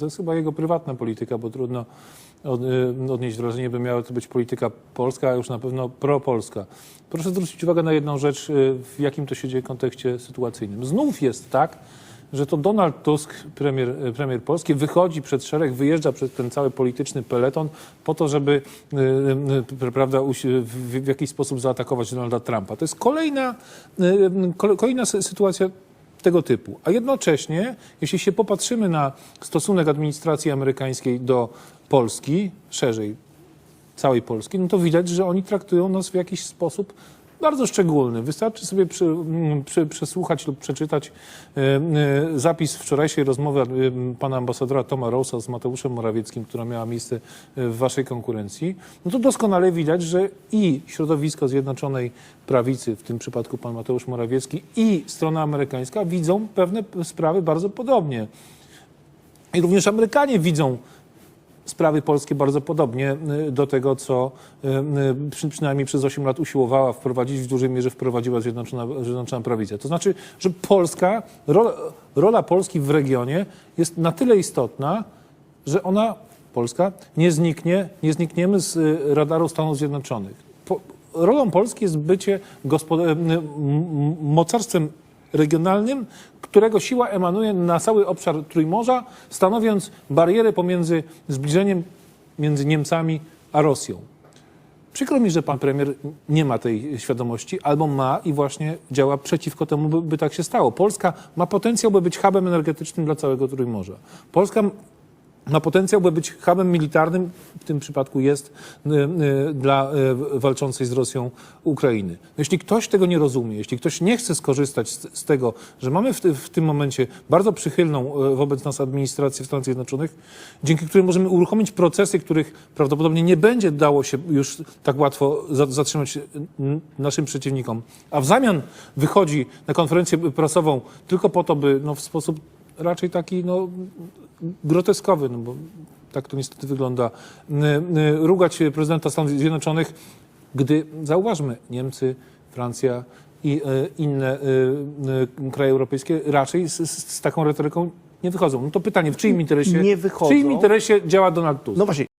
To jest chyba jego prywatna polityka, bo trudno y, odnieść wrażenie, by miała to być polityka polska, a już na pewno propolska. Proszę zwrócić uwagę na jedną rzecz, y, w jakim to się dzieje kontekście sytuacyjnym. Znów jest tak, że to Donald Tusk, premier, y, premier Polski, wychodzi przed szereg, wyjeżdża przed ten cały polityczny peleton po to, żeby prawda, w, jakiś sposób zaatakować Donalda Trumpa. To jest kolejna, kole- kolejna sy- sytuacja tego typu. A jednocześnie, jeśli się popatrzymy na stosunek administracji amerykańskiej do Polski, szerzej całej Polski, no to widać, że oni traktują nas w jakiś sposób bardzo szczególny. Wystarczy sobie przy, mm, przy, przesłuchać lub przeczytać e, e, zapis wczorajszej rozmowy e, pana ambasadora Toma Rosa z Mateuszem Morawieckim, która miała miejsce w waszej konkurencji. No to doskonale widać, że i środowisko Zjednoczonej Prawicy, w tym przypadku pan Mateusz Morawiecki, i strona amerykańska widzą pewne sprawy bardzo podobnie. I również Amerykanie widzą sprawy polskie bardzo podobnie y, do tego, co y, y, przy, przynajmniej przez 8 lat usiłowała wprowadzić, w dużej mierze wprowadziła Zjednoczona, Zjednoczona Prawica. To znaczy, że Polska, rola, rola Polski w regionie jest na tyle istotna, że ona, Polska, nie zniknie, nie znikniemy z radaru Stanów Zjednoczonych. Po, rolą Polski jest bycie mocarstwem regionalnym, którego siła emanuje na cały obszar Trójmorza, stanowiąc barierę pomiędzy zbliżeniem między Niemcami a Rosją. Przykro mi, że pan premier nie ma tej świadomości, albo ma i właśnie działa przeciwko temu, by, by tak się stało. Polska ma potencjał, by być hubem energetycznym dla całego Trójmorza. Polska ma potencjał, by być hubem militarnym, w tym przypadku jest y, y, dla y, walczącej z Rosją Ukrainy. Jeśli ktoś tego nie rozumie, jeśli ktoś nie chce skorzystać z, tego, że mamy w, w tym momencie bardzo przychylną wobec nas administrację w Stanach Zjednoczonych, dzięki której możemy uruchomić procesy, których prawdopodobnie nie będzie dało się już tak łatwo za- zatrzymać naszym przeciwnikom, a w zamian wychodzi na konferencję prasową tylko po to, by no, w sposób raczej taki no, groteskowy, no bo tak to niestety wygląda, rugać prezydenta Stanów Zjednoczonych, gdy, zauważmy, Niemcy, Francja i y, inne y, kraje europejskie raczej z, z, taką retoryką nie wychodzą. No to pytanie, w czyim interesie, Nie w wychodzą. czyim interesie działa Donald Tusk? No właśnie,